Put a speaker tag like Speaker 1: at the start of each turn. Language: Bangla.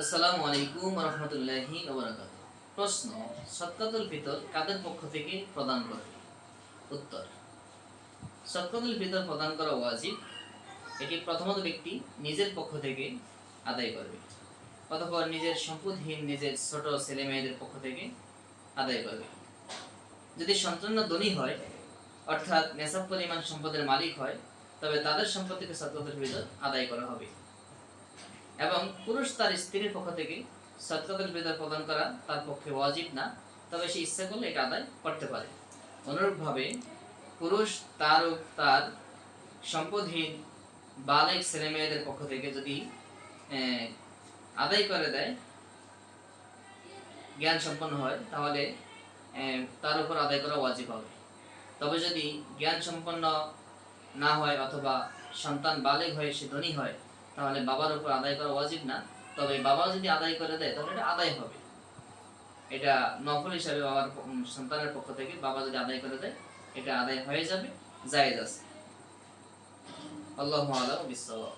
Speaker 1: আসসালামু আলাইকুম রহমতুল্লাহি প্রশ্ন, সদকাতুল ফিতর কাদের পক্ষ থেকে প্রদান করে উত্তর, সদকাতুল ফিতর প্রদান করা ওয়াজিব। এটি প্রথমত ব্যক্তি নিজের পক্ষ থেকে আদায় করবে, অথবা নিজের সম্পদহীন নিজের ছোট ছেলে মেয়েদের পক্ষ থেকে আদায় করবে। যদি সন্তান ধনী হয়, অর্থাৎ নেশাব পরিমাণ সম্পদের মালিক হয়, তবে তাদের সম্পদ থেকে সদকাতুল ফিতর আদায় করা হবে। এবং পুরুষ তার স্ত্রীর পক্ষ থেকে সদকাতুল ফিতর প্রদান করা তার পক্ষে ওয়াজিব না, তবে সে ইচ্ছা করলে এটা আদায় করতে পারে। অনুরূপভাবে পুরুষ তার তার সম্পদহীন বালেক ছেলে মেয়েদের পক্ষ থেকে যদি আদায় করে দেয় জ্ঞান সম্পন্ন হয়, তাহলে তার উপর আদায় করা ওয়াজিব হবে। তবে যদি জ্ঞান সম্পন্ন না হয় অথবা সন্তান বালেগ হয়ে সে ধনী হয় তাহলে বাবার উপর আদায় করা ওয়াজিব না। তবে বাবা যদি আদায় করে দেয়, তাহলে এটা আদায় হবে। এটা নফল হিসাবে বাবার সন্তানের পক্ষ থেকে বাবা যদি আদায় করে দেয়, এটা আদায় হয়ে যাবে, জায়েজ আছে। আল্লাহ আলাম বিশ্ববাহ